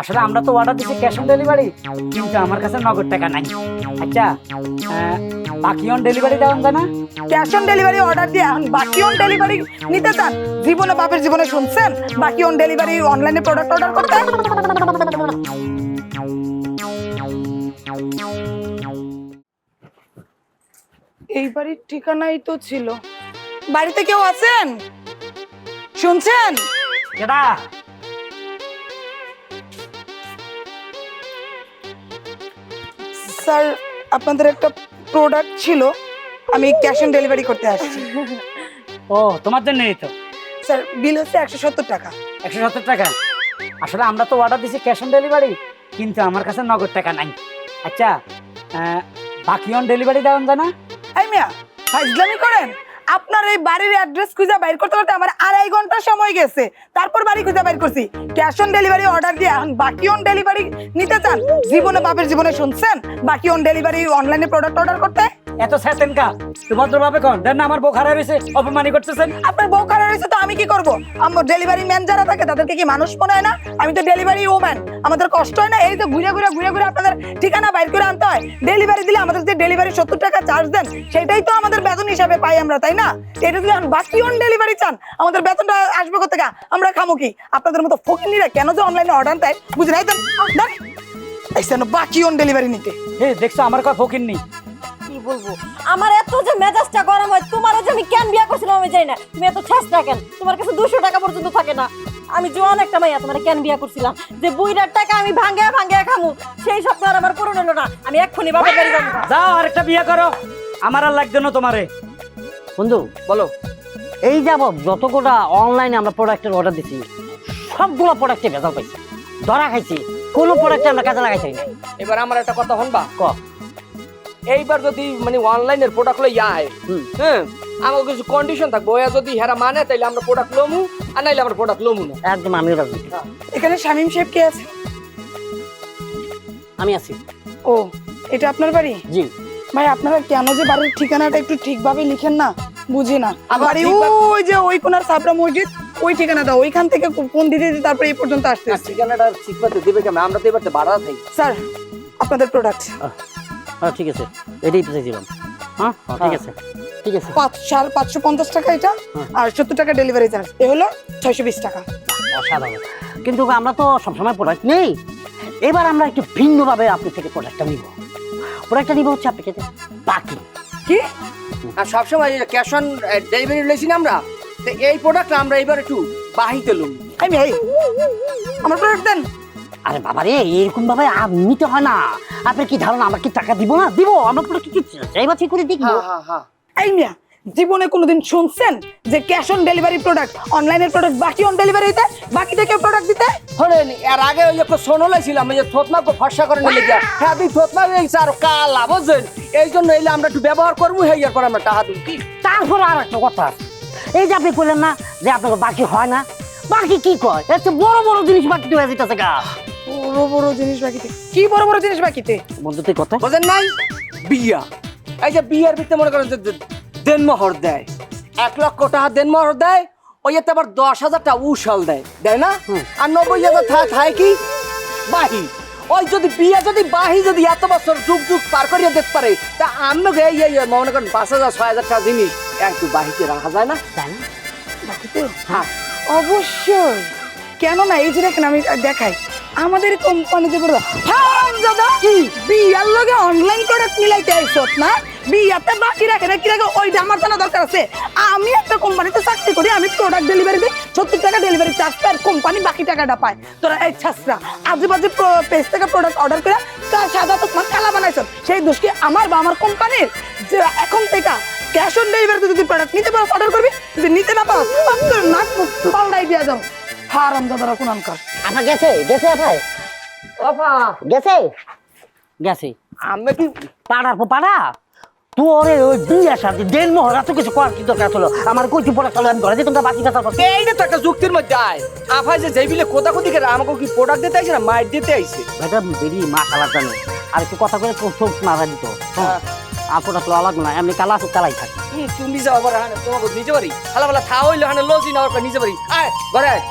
আসলে আমরা তো অর্ডার দিচ্ছি ক্যাশ অন ডেলিভারি কিন্তু আমার কাছে নগদ টাকা নাই। আচ্ছা বাকি অন ডেলিভারি দেওয়া যায় না? ক্যাশ অন ডেলিভারি অর্ডার দিয়ে এখন বাকি অন ডেলিভারি নিতে চান? জীবনে বাপের জীবনে শুনছেন? বাকি অন ডেলিভারি অনলাইনে প্রোডাক্ট অর্ডার করতে? এই বাড়ির ঠিকানাই তো ছিল। বাড়িতে কেউ আছেন? শুনছেন? কেডা? স্যার আপনাদের একটা প্রোডাক্ট ছিল আমি ক্যাশ অন ডেলিভারি করতে আসছি। ও তোমার জন্যই তো। স্যার বিল হচ্ছে একশো সত্তর টাকা। একশো সত্তর টাকা? আসলে আমরা তো অর্ডার দিচ্ছি ক্যাশ অন ডেলিভারি কিন্তু আমার কাছে নগদ টাকা নাই। আচ্ছা বাকি অন ডেলিভারি দেওয়া যায় না এই মিয়া ফাইজলামি করেন? আপনার এই বাড়ির অ্যাড্রেস খুঁজে বাইর করতে করতে আমার আড়াই ঘণ্টা সময় গেছে। তারপর বাড়ি খুঁজে বাইর করছি। ক্যাশ অন ডেলিভারি অর্ডার দিয়ে এখন বাকি অন ডেলিভারি নিতে চান? জীবনে বাপের জীবনে শুনছেন? বাকি অন ডেলিভারি অনলাইনে প্রোডাক্ট অর্ডার করতে? এত স্যাতেন কা তো ভদ্রভাবে কন। দেন না আমার বউ খারাপ হয়েছে অপমানি করতেছেন। আপনার বউ খারাপ হয়েছে তো আমি কি করব? আমার ডেলিভারি ম্যান যারা থাকে তাদেরকে কি মানুষ মনে হয় না? আমি তো ডেলিভারি ওম্যান আমাদের কষ্ট হয় না? এই যে ঘুরে ঘুরে ঘুরে ঘুরে আপনাদের ঠিকানা বাইর করে আনতে হয়। ডেলিভারি দিলে আমাদের যে ডেলিভারি সত্তর টাকা চার্জ দেন সেটাই তো আমাদের বেতন হিসাবে পাই আমরা তাই না? এটা যদি বাকি অন ডেলিভারি চান আমাদের বেতনটা আসবে কোথেকে আমরা খামো কি? আপনাদের মতো ফকিনিরা কেন যে অনলাইনে অর্ডার দেয়? বুঝে নাই তো আইসেন বাকি অন ডেলিভারি নিতে। হে দেখছ আমার কথা নেই কি বলব? আমার এত যে মেজাজটা গরম হয় তোমারও যে আমি কেন বিয়া করছিলাম আমি জানি না। তুমি এত চেষ্টা কেন তোমার কাছে দুশো টাকা পর্যন্ত থাকে না। আমি জোয়ান একটা মাইয়া তোমার কেন বিয়া করছিলাম? যে বুইটার টাকা আমি ভাঙ্গে ভাঙ্গে খামু সেই স্বপ্ন আর আমার পূরণ হলো না। আমি এক্ষুনি বাপের বাড়ি যাব। যাও আরেকটা বিয়ে করো। আমার আর লাগবে না তোমারে। বন্ধু বলো। এই যাবৎ যতগুলা অনলাইনে আমরা প্রোডাক্টের অর্ডার দিছি সবগুলো প্রোডাক্টে ভেজাল পাইছি। ধরা খাইছি কোনো প্রোডাক্টে আমরা কাজে লাগাইছি না। এবার আমার একটা কথা শুনবা? ক? এইবার যদি মানে অনলাইনের প্রোডাক্ট লই আয় হ্যাঁ? আমার কিছু কন্ডিশন থাকব ওয়া যদি হেরা মানে তাইলে আমরা প্রোডাক্ট লমু আর নাইলে আমরা প্রোডাক্ট লমু না। একদম আমিও রাজি। এখানে শামিম সাহেব কে আছে? আমি আছি। ও এটা আপনার বাড়ি? জি। ভাই আপনারা কেন যে বাড়ির ঠিকানাটা একটু ঠিকভাবে লিখেন না বুঝি না। আবার বাড়ি ওই যে ওই কোনার সাবরা মসজিদ ওই ঠিকানাটা ওইখান থেকে ফোন দিতে দিতে তারপরে এই পর্যন্ত আসতে ঠিকানাটা ঠিক মতো দেবে কেমন? আমরা তো এবার ভাড়া থাকি স্যার আপনাদের প্রোডাক্ট হ্যাঁ ঠিক আছে। এটাই পেয়েছিলাম হ্যাঁ হ্যাঁ, ঠিক আছে। ঠিক আছে। পাঁচ সাড়ে পাঁচশো পঞ্চাশ টাকা এটা হ্যাঁ। আর সত্তর টাকা ডেলিভারি চার্জ এ হলো ছয়শো বিশ টাকা। অসাধারণ। কিন্তু আমরা তো সবসময় প্রোডাক্ট নেই। এবার আমরা একটু ভিন্নভাবে আপনি থেকে প্রোডাক্টটা নিব। প্রোডাক্টটা নিব হচ্ছে আপনি খেতে বাকি। কি? আর সবসময় ক্যাশ অন ডেলিভারি লইছি না আমরা। তো এই প্রোডাক্ট আমরা এবার একটু বাহিতে লুম আমি এই আমার প্রোডাক্ট দেন। আরে বাবা রে এরকম ভাবে আর নিতে হয় না। আপনার কি ধারণা আমরা কি টাকা দিব না? দিব আমরা পুরো কি কি চাইবা ঠিক করে দেখব। হ্যাঁ হ্যাঁ হ্যাঁ। এই মিয়া জীবনে কোনোদিন শুনছেন যে ক্যাশ অন ডেলিভারি প্রোডাক্ট অনলাইনের প্রোডাক্ট বাকি অন ডেলিভারি দিতে বাকি থেকে প্রোডাক্ট দিতে? শোনেন এর আগে ওই যে সোনো লাইছিলাম ওই যে থতমা কো ফর্সা করে নিলে গিয়া। হ্যাঁ তুই থতমা হয়েছে আর কালা বুঝছেন? এই জন্য এলে আমরা একটু ব্যবহার করব হয়ে যাওয়ার পর আমরা টাকা দিব। কি? তারপরে আর একটা কথা এই যে আপনি বললেন না যে আপনার বাকি হয় না বাকি কি কয়? চেয়ে বড় বড় জিনিস বাকি হয়ে যেতেছে গা। বড় বড় জিনিস বাকিতে। কি বড় বড় জিনিস বাকিতে? বন্ধু তুই কথা বোঝেন নাই? বিয়া। এই যে বিয়ার ভিতরে মনে করেন দেনমোহর দেয়। এক লক্ষ টাকা দেনমোহর দেয় ওই এতে আবার দশ হাজার টাকা উশাল দেয়। দেয় না? আর নব্বই হাজার থাক থায় কি? বাহি। ওই যদি বিয়া যদি বাহি যদি এত বছর যুগ যুগ পার করিয়ে দিতে পারে তা আমি এই এই মনে করেন পাঁচ হাজার ছয় হাজার টাকা জিনিস একটু বাহিতে রাখা যায় না? না? বাকিতে? হ্যাঁ। অবশ্যই। কেন না এই যে দেখেন আমি দেখাই আমাদের কোম্পানিতে করে হারাম দাদা কি? বিয়ার লগে অনলাইন প্রোডাক্ট মিলাইতে আইছত না? বিয়াতে বাকি রাখে না কি রাখে, ওইটা আমার জানা দরকার আছে। আমি একটা কোম্পানিতে চাকরি করি, আমি প্রোডাক্ট ডেলিভারি দিই, সত্তর টাকা ডেলিভারি চার্জ পাই কোম্পানি বাকি টাকাটা পায়। তোরা এই ছাসরা আজে বাজে পেজ থেকে প্রোডাক্ট অর্ডার করে তার সাদা তো কালা বানাইছ সেই দোষ কি আমার বা আমার কোম্পানির যে এখন থেকে ক্যাশ অন ডেলিভারিতে যদি প্রোডাক্ট নিতে পারো অর্ডার করবি, যদি নিতে না পারো তোর নাক পাল্টাই দিয়ে যাও হারাম দাদারা কোন আনকার। আপনার গেছে গেছে আপনার বাবা গেছে? গেছে। আমি কি পাড়ার পর পাড়া? তোরে ওই বিয়ে সাথে দেন মোহর এত কিছু করার কি দরকার ছিল? আমার কই তুই প্রোডাক্ট আমি ঘরে দিতাম বাকি কথা করছি এইটা তো একটা যুক্তির মধ্যে আয়। আফাই যে যেই বিলে কোথা কোথি করে আমাকে কি প্রোডাক্ট দিতে আইছে না মাইট দিতে আইছে? এটা বেরি মা কালার জানে। আর একটু কথা করে তোর চোখ মারা দিত হ্যাঁ। প্রোডাক্ট লওয়া লাগবে না এমনি কালা আছে কালাই থাকে। তুমি যাও আবার হানে তোমাকে নিজে বাড়ি। হালা বেলা থা হইলে হানে লজি না ওর নিজে বাড়ি। আয় ঘরে আয়।